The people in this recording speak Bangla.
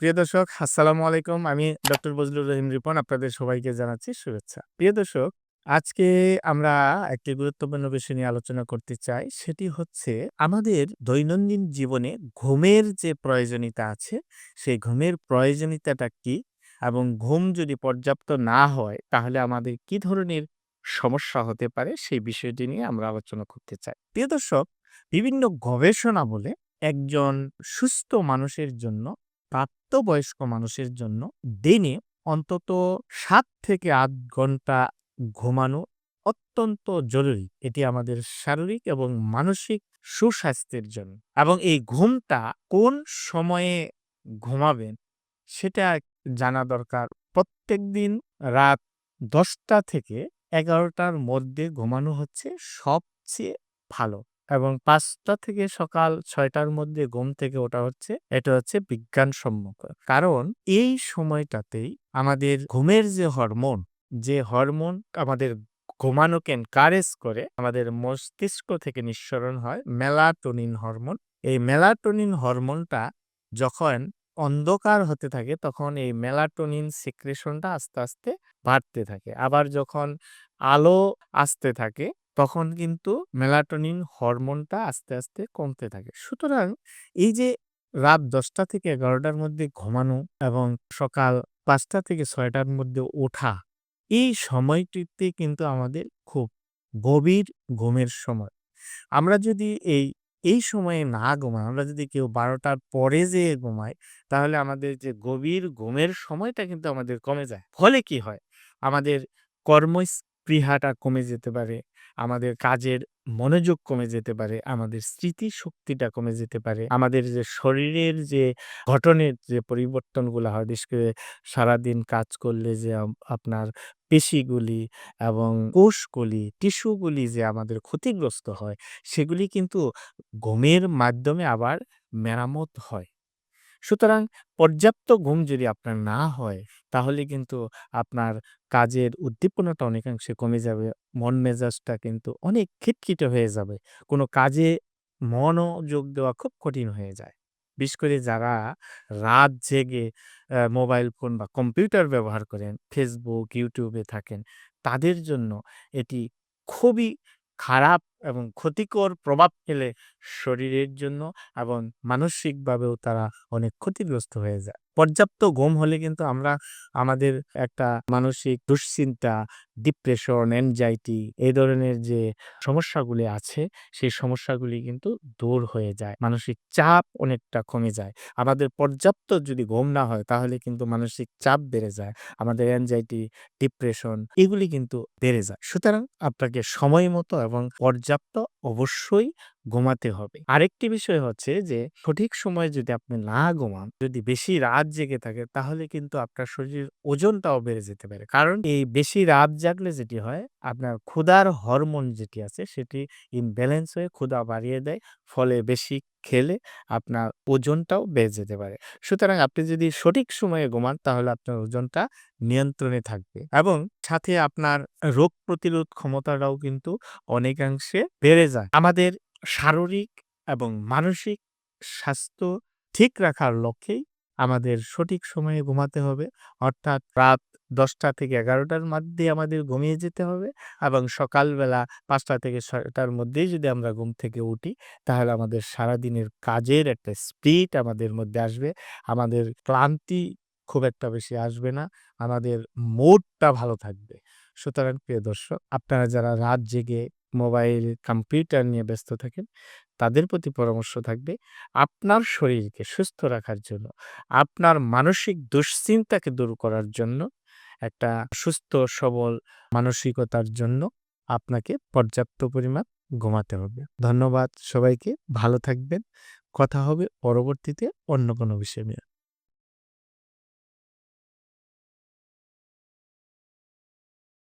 প্রিয় দর্শক আসসালামু আলাইকুম। আমি ডক্টর বজলুর রহিম রিপন আপনাদের সবাইকে জানাচ্ছি শুভেচ্ছা। প্রিয় দর্শক আজকে আমরা একটি গুরুত্বপূর্ণ বিষয় নিয়ে আলোচনা করতে চাই। সেটি হচ্ছে আমাদের দৈনন্দিন জীবনে ঘুমের যে প্রয়োজনীয়তা আছে, সেই ঘুমের প্রয়োজনীয়তাটা কি? এবং ঘুম যদি পর্যাপ্ত না হয় তাহলে আমাদের কি ধরনের সমস্যা হতে পারে সেই বিষয়টি নিয়ে আমরা আলোচনা করতে চাই। প্রিয় দর্শক বিভিন্ন গবেষণা বলে একজন সুস্থ মানুষের জন্য প্রাপ্তবয়স্ক মানুষের জন্য দিনে অন্তত সাত থেকে ৮ ঘণ্টা ঘুমানো অত্যন্ত জরুরি। এটি আমাদের শারীরিক এবং মানসিক সুস্বাস্থ্যের জন্য। এবং এই ঘুমটা কোন সময়ে ঘুমাবেন সেটা জানা দরকার। প্রত্যেকদিন রাত ১০টা থেকে ১১টার মধ্যে ঘুমানো হচ্ছে সবচেয়ে ভালো। এবং পাঁচটা থেকে সকাল ছয়টার মধ্যে ঘুম থেকে ওঠা হচ্ছে এটা হচ্ছে বিজ্ঞানসম্মত। কারণ এই সময়টাতেই আমাদের ঘুমের যে হরমোন, যে হরমোন আমাদের ঘুমানোকে এনকারেজ করে আমাদের মস্তিষ্ক থেকে নিঃসরণ হয় মেলাটোনিন হরমোন। এই মেলাটোনিন হরমোনটা যখন অন্ধকার হতে থাকে তখন এই মেলাটোনিন সিক্রেশনটা আস্তে, আস্তে বাড়তে থাকে। আবার যখন আলো আসতে থাকে তখন কিন্তু মেলাটোনিন হরমোনটা আস্তে, আস্তে কমতে থাকে। সুতরাং এই যে রাত ১০টা থেকে ১১টার মধ্যে ঘুমানো এবং সকাল পাঁচটা থেকে ছয়টার মধ্যে ওঠা, এই সময়টিতে কিন্তু আমাদের খুব গভীর ঘুমের সময়। আমরা যদি এই, এই সময়ে না ঘুমাই, আমরা যদি কেউ ১২টার পরে যেয়ে ঘুমাই তাহলে আমাদের যে গভীর ঘুমের সময়টা কিন্তু আমাদের কমে যায়। ফলে কি হয়? আমাদের কর্মস্পৃহাটা কমে যেতে পারে, আমাদের কাজের মনোযোগ কমে যেতে পারে, আমাদের স্মৃতিশক্তিটা কমে যেতে পারে, আমাদের যে শরীরের যে গঠনের যে পরিবর্তনগুলো হয় বিশেষ করে সারাদিন কাজ করলে যে আপনার পেশিগুলি এবং কোষগুলি, টিস্যুগুলি যে আমাদের ক্ষতিগ্রস্ত হয় সেগুলি কিন্তু ঘুমের মাধ্যমে আবার মেরামত হয়। সুতরাং পর্যাপ্ত ঘুম যদি আপনার না হয় তাহলে কিন্তু আপনার কাজের উদ্দীপনাটা অনেকাংশে কমে যাবে। মন মেজাজটা কিন্তু অনেক খিটখিটে হয়ে যাবে। কোনো কাজে মনোযোগ দেওয়া খুব কঠিন হয়ে যায়। বিশেষ করে যারা রাত জেগে মোবাইল ফোন বা কম্পিউটার ব্যবহার করেন, ফেসবুক ইউটিউবে থাকেন, তাদের জন্য এটি খুবই খারাপ এবং ক্ষতিকর প্রভাব ফেলে শরীরের জন্য এবং মানসিকভাবেও তারা অনেক ক্ষতিগ্রস্ত হয়ে যায়। পর্যাপ্ত ঘুম হলে কিন্তু আমরা আমাদের একটা মানসিক দুশ্চিন্তা, ডিপ্রেশন, এনজাইটি এই ধরনের যে সমস্যাগুলি আছে সেই সমস্যাগুলি কিন্তু দূর হয়ে যায়। মানসিক চাপ অনেকটা কমে যায়। আমাদের পর্যাপ্ত যদি ঘুম না হয় তাহলে কিন্তু মানসিক চাপ বেড়ে যায়। আমাদের এনজাইটি, ডিপ্রেশন এগুলি কিন্তু বেড়ে যায়। সুতরাং আপনাকে সময় মতো এবং পর্যাপ্ত ジャット অবশ্যই ঘুমাতে হবে। আরেকটি বিষয় হচ্ছে যে সঠিক সময়ে যদি আপনি না ঘুমান, যদি বেশি রাত জেগে থাকেন তাহলে কিন্তু আপনার শরীরের ওজনটাও বেড়ে যেতে পারে। কারণ এই বেশি রাত জাগলে যেটি হয় আপনার ক্ষুধার হরমোন যেটি আছে সেটি ইমব্যালেন্স হয়ে ক্ষুধা বাড়িয়ে দেয়। ফলে বেশি খেলে আপনার ওজনটাও বেড়ে যেতে পারে। সুতরাং আপনি যদি সঠিক সময়ে ঘুমান তাহলে আপনার ওজনটা নিয়ন্ত্রণে থাকবে এবং সাথে আপনার রোগ প্রতিরোধ ক্ষমতাটাও কিন্তু অনেকাংশে বেড়ে যায়। আমাদের শারীরিক এবং মানসিক স্বাস্থ্য ঠিক রাখার লক্ষ্যেই আমাদের সঠিক সময়ে ঘুমাতে হবে। অর্থাৎ রাত ১০টা থেকে ১১টার মধ্যে আমাদের ঘুমিয়ে যেতে হবে এবং সকালবেলা পাঁচটা থেকে ৬টার মধ্যেই যদি আমরা ঘুম থেকে উঠি, তাহলে আমাদের সারাদিনের কাজের একটা স্পিড আমাদের মধ্যে আসবে। আমাদের ক্লান্তি খুব একটা বেশি আসবে না। আমাদের মুডটা ভালো থাকবে। সুতরাং প্রিয় দর্শক, আপনারা যারা রাত জেগে মোবাইল, কম্পিউটার নিয়ে ব্যস্ত থাকেন তাদের প্রতি পরামর্শ থাকবে আপনার শরীরকে সুস্থ রাখার জন্য, আপনার মানসিক দুশ্চিন্তাকে দূর করার জন্য, একটা সুস্থ সবল মানসিকতার জন্য আপনাকে পর্যাপ্ত পরিমাণ ঘুমাতে হবে। ধন্যবাদ সবাইকে। ভালো থাকবেন। কথা হবে পরবর্তীতে অন্য কোনো বিষয় নিয়ে।